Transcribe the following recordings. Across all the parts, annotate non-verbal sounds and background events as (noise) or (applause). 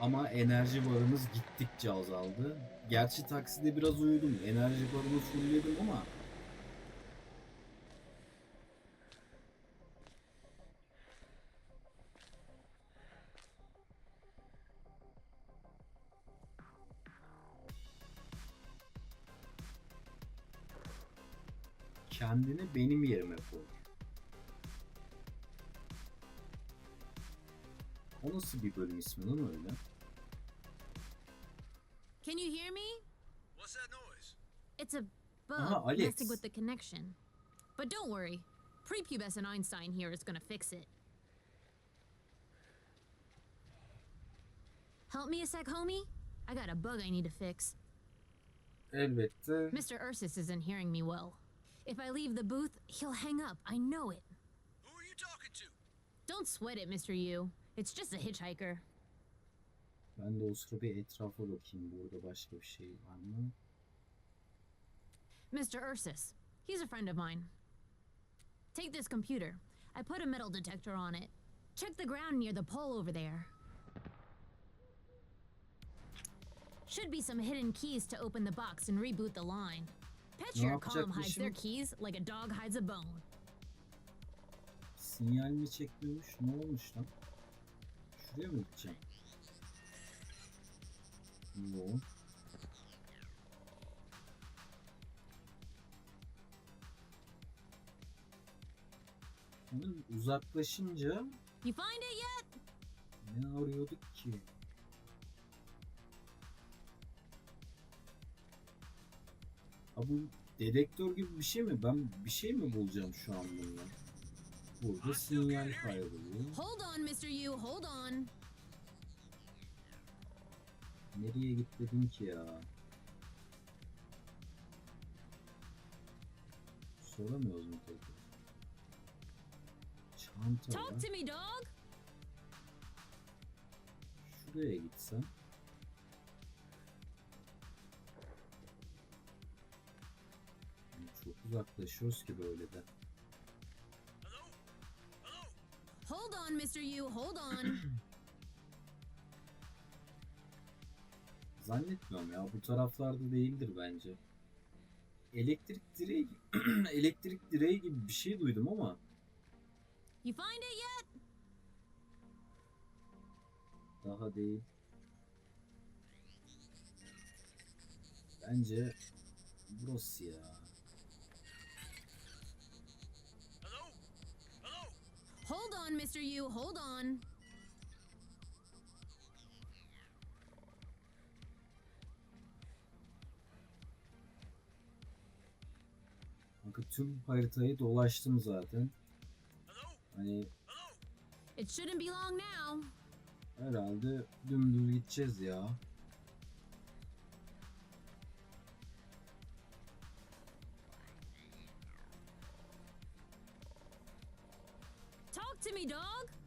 Ama enerji barımız gittikçe azaldı. Gerçi takside biraz uyudum. Enerji barımı fullledim ama kendini benim yerime koy. O nasıl bir bölüm ismi lan öyle? It's a bug Aha, Alex. messing with the connection. But don't worry. Prepubescent Einstein here is gonna fix it. Help me a sec, homie? I got a bug I need to fix. Elbette. Mr. Ursus isn't hearing me well. If I leave the booth, he'll hang up. I know it. Who are you talking to? Don't sweat it, Mr. Yu. It's just a hitchhiker. Ben de o sıra bir etrafa bakayım. Burada başka bir şey var mı? Mr. Ursus. He's a friend of mine. Take this computer. I put a metal detector on it. Check the ground near the pole over there. Should be some hidden keys to open the box and reboot the line. Calm hides their keys like a dog hides a bone. Sinyal mi çekmiyormuş? Ne olmuş lan? Şuraya mı gideceğim? Yo. Onun uzaklaşınca You find it yet? ne arıyorduk ki? Ha bu dedektör gibi bir şey mi? Ben bir şey mi bulacağım şu an bundan? Burada sinyal kayboluyor. Hold on, Mr. Yu, hold on. Nereye git dedim ki ya? Soramıyoruz mu tekrar? Var. Talk to me, dog. Şuraya gitsem. Yani Çok uzaklaşıyoruz ki böyle de. Hello? Hello? Hold on, Mr. Yu, hold on. (clears throat) Zannetmiyorum ya bu taraflarda değildir bence. Elektrik direği (clears throat) elektrik direği gibi bir şey duydum ama you find it yet? daha değil. Bence burası ya. Hello? Hello? Hold on, Mr. Yu, hold on. Kanka tüm haritayı dolaştım zaten. Hani? It shouldn't be long now. herhalde dümdüz gideceğiz ya. Talk to me, dog.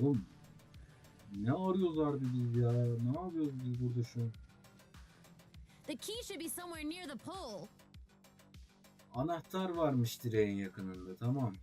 Oğlum ne arıyoruz harbi biz ya? Ne yapıyoruz biz burada şu an? The key should be somewhere near the pole. Anahtar varmış direğin yakınında tamam.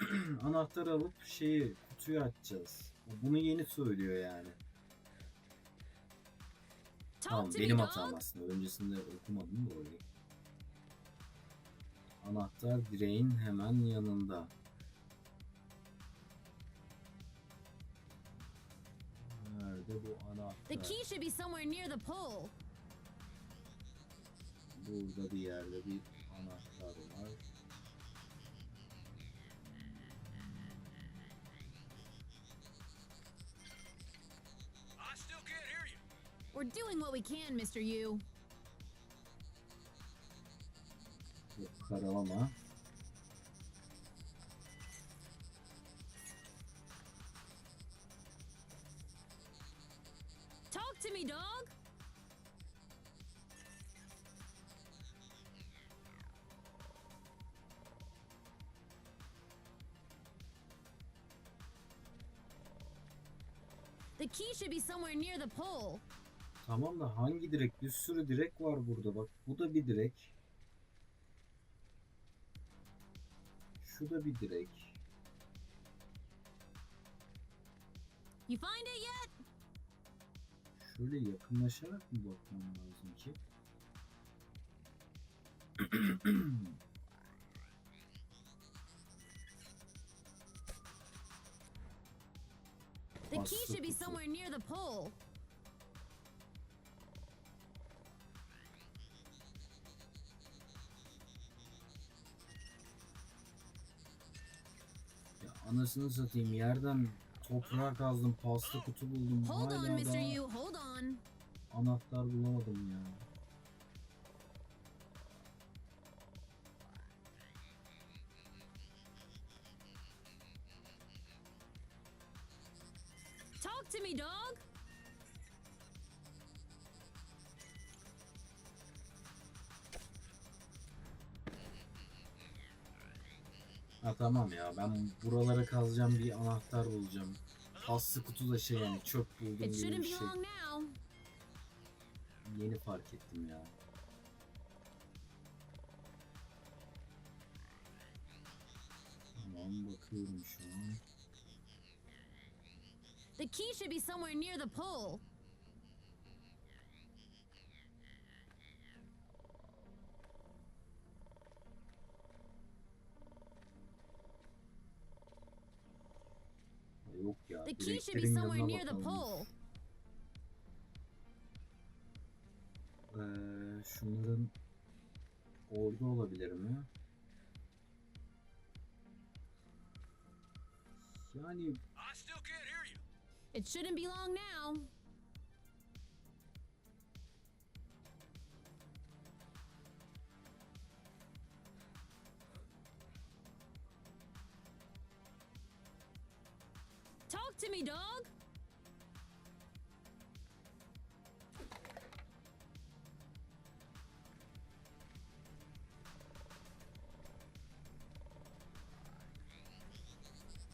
(clears throat) Anahtarı alıp şeyi kutuyu açacağız. Bunu yeni söylüyor yani. Tamam benim hatam aslında. Öncesinde okumadım da orayı. Anahtar direğin hemen yanında. Nerede bu The anahtar? key should be somewhere near the pole. Burada bir yerde bir anahtar var. I still can't hear you. We're doing what we can, Mr. Yu. Yok karalama. to me, dog. The key should be somewhere near the pole. Tamam da hangi direk? Bir sürü direk var burada bak. Bu da bir direk. Şu da bir direk. You find it yet? Şöyle yakınlaşarak mı bakmam lazım ki? The key should be somewhere near the pole. Ya anasını satayım yerden toprağa kazdım pasta kutu buldum. Hold on, Mr. You. Hold on. anahtar bulamadım ya. Talk to me, dog. Ha tamam ya ben buralara kazacağım bir anahtar bulacağım. Pasta kutu da şey yani çöp buldum gibi bir şey. Yeni fark ettim ya. Tamam bakıyorum şu an. The key should be somewhere near the pole. Ha, Yok ya. The key should be somewhere near the pole. Ee, şunların orada olabilir mi? Yani I still can't hear you. It shouldn't be long now. To me, dog.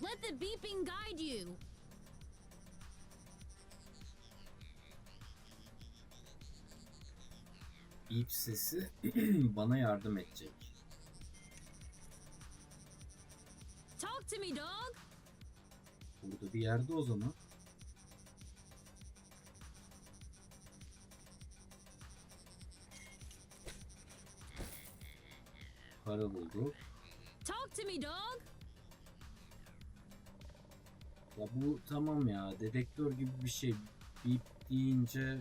Let the beeping guide you. bip sesi (clears throat) bana yardım edecek. Talk to me, dog. Burada bir yerde o zaman. Para bulduk. Talk to me, dog. Ya bu tamam ya dedektör gibi bir şey. Bip deyince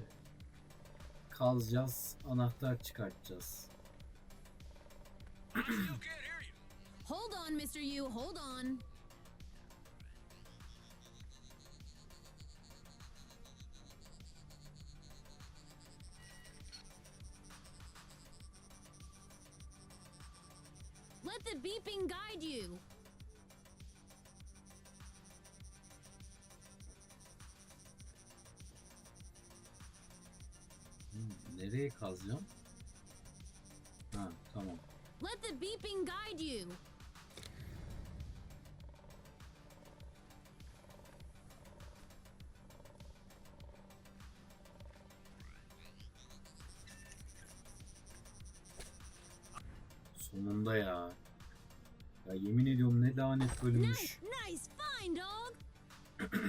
kazacağız, anahtar çıkartacağız. Hold on, Mr. You. Hold on. Let the beeping guide you. Hmm, nereye kazacağım? Ha tamam. Let the beeping guide you. Sonunda ya. Ya yemin ediyorum ne lanet bölünmüş. Nice, nice find, dog. (clears throat)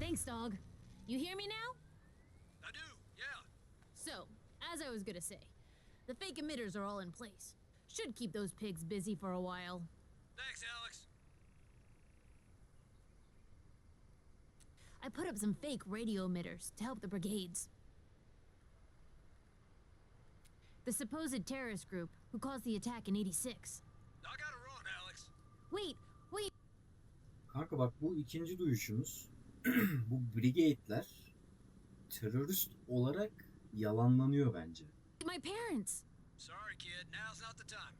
Thanks, dog. You hear me now? I do, yeah. So, as I was gonna say, the fake emitters are all in place. Should keep those pigs busy for a while. Thanks, Alex. I put up some fake radio emitters to help the brigades. The supposed terrorist group who caused the attack in 86. I gotta run, Alex. Wait, wait, Kanka bak bu ikinci duyuşumuz. (clears throat) bu brigade'ler terörist olarak yalanlanıyor bence. my parents! Sorry, kid. Now's not the time.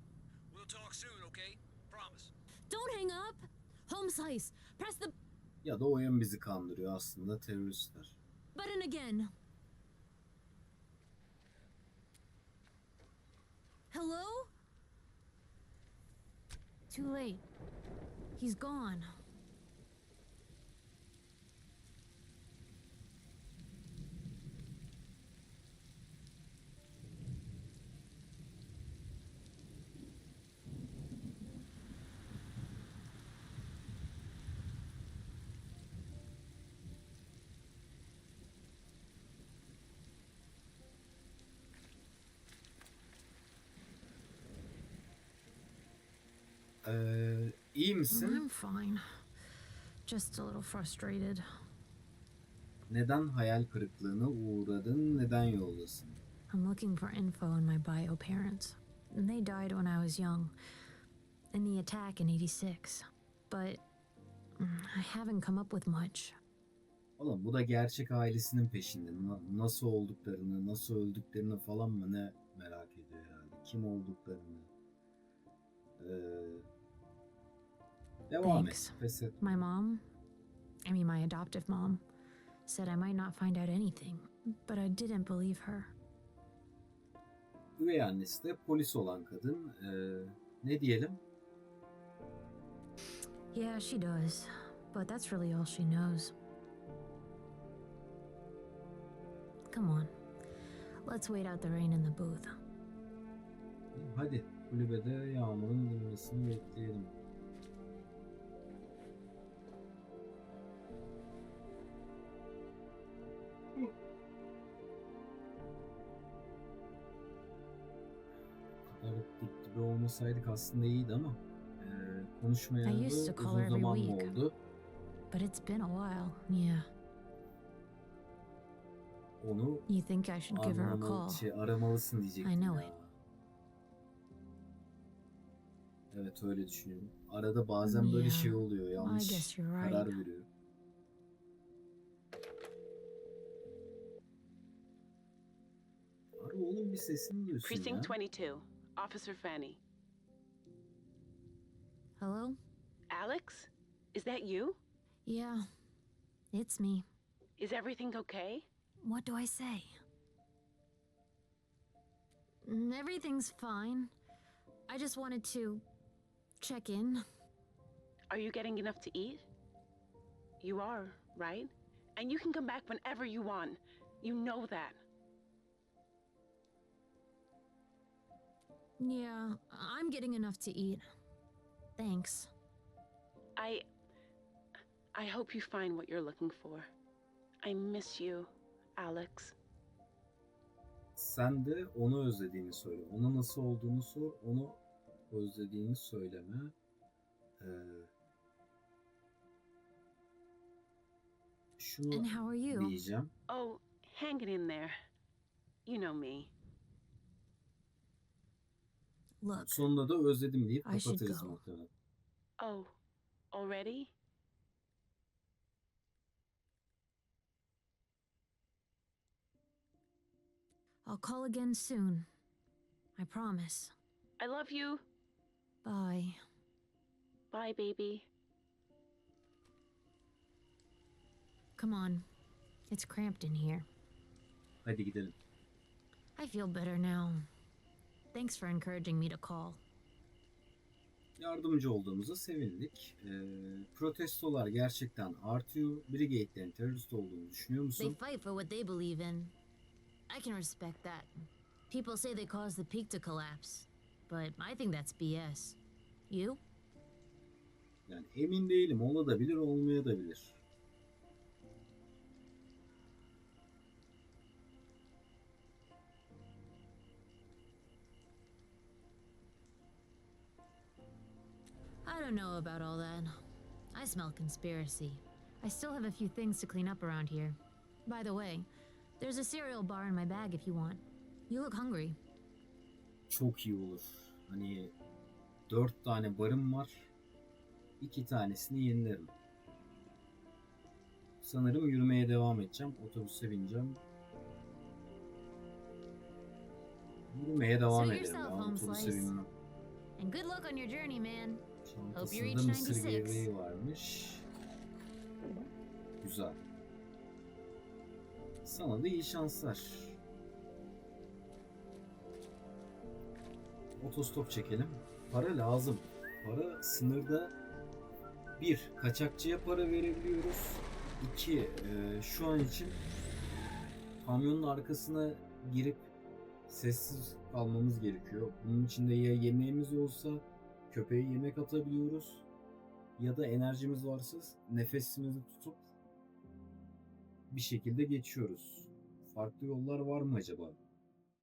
We'll talk soon, okay? Promise. Don't hang up! Home slice! Press the Ya da oyun bizi kandırıyor aslında teröristler. button again. Hello? Too late. He's gone. Misin? I'm fine. Just a little frustrated. Neden hayal kırıklığına uğradın? Neden yoldasın? I'm looking for info on my bio parents. They died when I was young, in the attack in 86. But mm, I haven't come up with much. Oğlum bu da gerçek ailesinin peşinde. Na- nasıl olduklarını, nasıl öldüklerini falan mı ne merak ediyor herhalde. Kim olduklarını. Ee, Thanks. et. Pes etme. My mom, I mean my adoptive mom, said I might not find out anything, but I didn't believe her. Üvey annesi de polis olan kadın. Ne diyelim? Yeah, she does, but that's really all she knows. Come on, let's wait out the rain in the booth. Hadi kulübede yağmurun dinmesini bekleyelim. Olmasaydık aslında iyiydi ama e, konuşmayalı I used to call uzun her every zaman mı week. oldu? But it's been a while, yeah. Onu You think I should give her a call? şey, aramalısın diyecektim I know ya. Evet öyle düşünüyorum. Arada bazen böyle Yeah, şey oluyor. I Yanlış guess you're right. karar veriyor. Ara oğlum bir sesini duysun ya. Precinct 22, Officer Fanny. Hello? Alex? Is that you? Yeah, it's me. Is everything okay? What do I say? Everything's fine. I just wanted to check in. Are you getting enough to eat? You are, right? And you can come back whenever you want. You know that. Yeah, I'm getting enough to eat. Thanks. I. I hope you find what you're looking for. I miss you, Alex. Sen de onu özlediğini söyle. Ona nasıl olduğunu sor. Onu özlediğini söyleme. Ee, şunu And how are you? diyeceğim. Oh, hanging in there. You know me. Look, Sonunda da özledim deyip I should kapatırız go. muhtemelen. Oh, already? I'll call again soon. I promise. I love you. Bye. Bye, baby. Come on. It's cramped in here. Hadi gidelim. I feel better now. Thanks for encouraging me to call. Yardımcı olduğumuza sevindik. Ee, protestolar gerçekten artıyor. Brigade'lerin terörist olduğunu düşünüyor They musun? fight for what they believe in. I can respect that. People say they caused the peak to collapse, but I think that's BS. You? Yani emin değilim. Olabilir, olmayabilir. Don't know about all that. I smell conspiracy. I still have a few things to clean up around here. By the way, there's a cereal bar in my bag if you want. You look hungry. Çok iyi olur. Hani dört tane barım var. İki tanesini yenilerim. Sanırım yürümeye devam edeceğim. Otobüse bineceğim. Yürümeye devam Suit ederim. Otobüse binmem. And good luck on your journey, man. Reach mısır 96. gevreği varmış. Güzel. Sana da iyi şanslar. Otostop çekelim. Para lazım. Para sınırda bir kaçakçıya para verebiliyoruz. İki e, şu an için kamyonun arkasına girip sessiz kalmamız gerekiyor. Bunun için de ya yemeğimiz olsa köpeğe yemek atabiliyoruz ya da enerjimiz varsa nefesimizi tutup bir şekilde geçiyoruz. Farklı yollar var mı acaba?